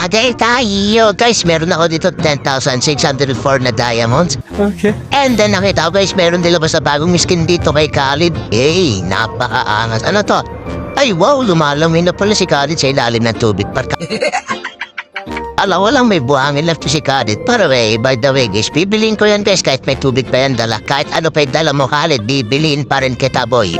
Tagay tayo. Guys, meron ako dito 10,604 na diamonds. Okay. And then nakita ko guys, meron nilabas na bagong skin dito kay Khalid. Eh, napakaangas. Ano to? Ay wow, lumalamig na pala si Khalid sa ilalim ng tubig. Parka. Alam, walang may buhangin left si Khalid. Para way, by the way guys, bibiliin ko yan guys kahit may tubig pa yan dala. Kahit ano pa yung dala mo Khalid, bibiliin pa rin kita boy.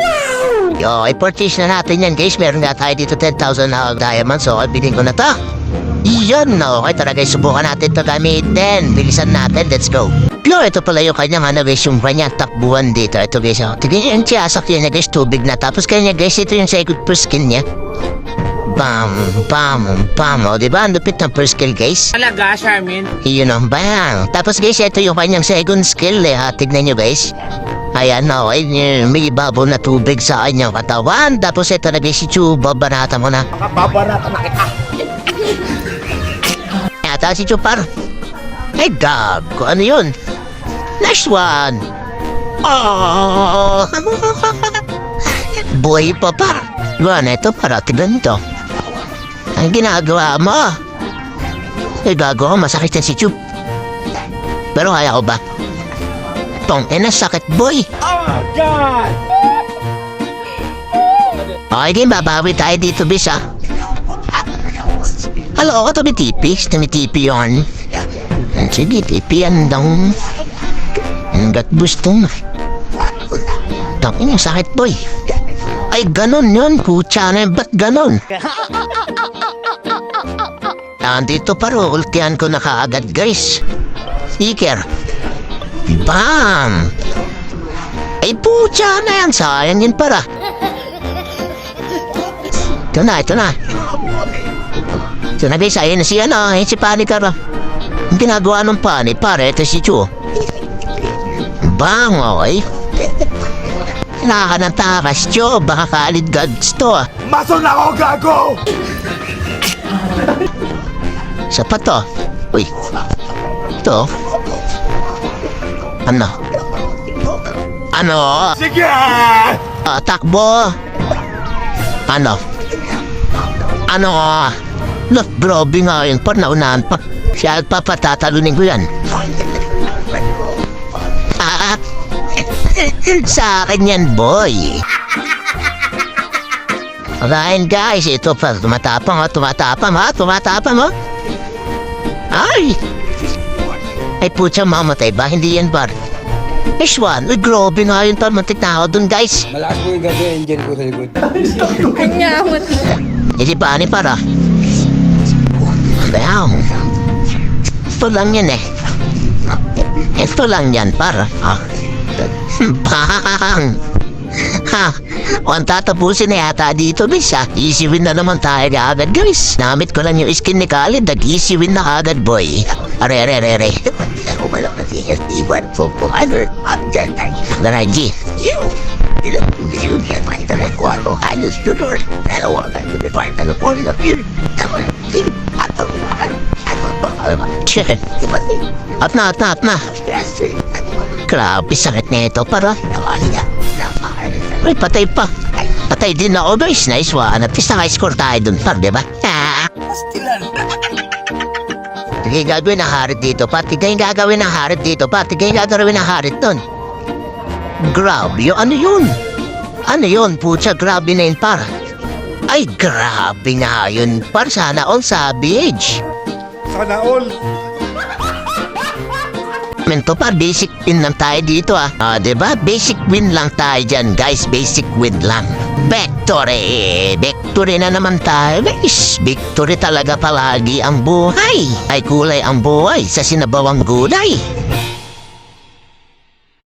Yo, i-purchase na natin yan guys. Meron nga tayo dito 10,000 na diamonds. So, bilhin ko na to. Iyon na okay tara guys, subukan natin to gamitin. Bilisan natin, let's go. Yo, ito pala yung kanyang ano guys, yung kanyang takbuhan dito. Ito guys, oh. Tignan yung siyasak niya guys, tubig na. Tapos kanya guys, ito yung second first skill niya. Bam, bam, bam. O, diba? Ang lupit ng first skill guys. Talaga, Charmin? Yun ang bang. Tapos guys, ito yung kanyang second skill eh. Ha? Tignan nyo guys. Ayan okay. May babaw na tubig sa kanyang katawan. Tapos ito na guys, si Chu, babanata mo na. Makababarata na kita. Yata si Chupar. Ay, ko. Ano yun? Nice one. Oh. Buhay pa pa. Buwan, ito para tignan ito. Ang ginagawa mo. Ay, gago ko. Masakit yan si Chup. Pero kaya ko ba? Tong, eh, sakit, boy. Oh, God! Okay, babawi tayo dito, bis, ah. Halo, ako tumitipi. Tumitipi yun. Sige, tipi yan daw. Hanggat gusto mo. Tangin yung sakit, boy. Ay, ganon yun. Kutsa na. Ba't ganon? Nandito pa ro. Ko na kaagad, guys. Iker. Bam! Ay, putya na yan. Sayang yun para. Ito na, ito na. Na, guys. Ayun na si ano. Ayun si Panikar. Ang ginagawa ng pani, pare, ito si Chu. Bang, okay. Naka ng takas, Chu. Baka kaalid gags to, ah. Mason ako, gago! Sapat to. Uy. Ito. Ano? Ano? Sige! Ah, takbo. Ano? Ano? Look, grabe nga yun. Par naunahan pa. Si Alpa pa tatalunin ko yan. Ah, sa akin yan, boy. Alright guys, ito pa, tumatapang ha, tumatapang ha, tumatapang ha. Ay! Ay putya, mamatay ba? Hindi yan bar. Ishwan, uy, grabe nga yun par, mantik na ako dun guys. Malakas po yung gabi, engine ko sa likod. Hindi pa ani para. Ito lang yan eh. Ito lang yan para. Ah. Bang! Ha! Huwag tatapusin na yata dito, bis ha. Easy win na naman tayo agad, guys. Namit ko lang yung skin ni Khalid, nag-easy win na agad, boy. Are, are, are, are. Lang kasi iwan po po, ano, ang dyan tayo. Daraji. Ilang milyon na may talang kwaro halos doon. Pero wala ko na may talang kwaro na yun. Tama, hindi atang Chicken. At na, at na, at na. Grabe, sakit na ito para. Ay, patay pa. Patay din ako guys. Nice one. At least naka-score tayo dun par, di ba? Ah. Sige, gagawin ng harit dito. Pati kayo gagawin ng harit dito. Pati kayo gagawin ng harit dun. Grabe, yung ano yun? Ano yun? Pucha, grabe na yun, par. Ay, grabe nga yun, par. Sana all sa BH. Sana all! Mento par, basic win lang tayo dito ah. Ah, diba? Basic win lang tayo dyan, guys. Basic win lang. Victory! Victory na naman tayo, guys. Victory talaga palagi ang buhay. Ay kulay ang buhay sa sinabawang gulay.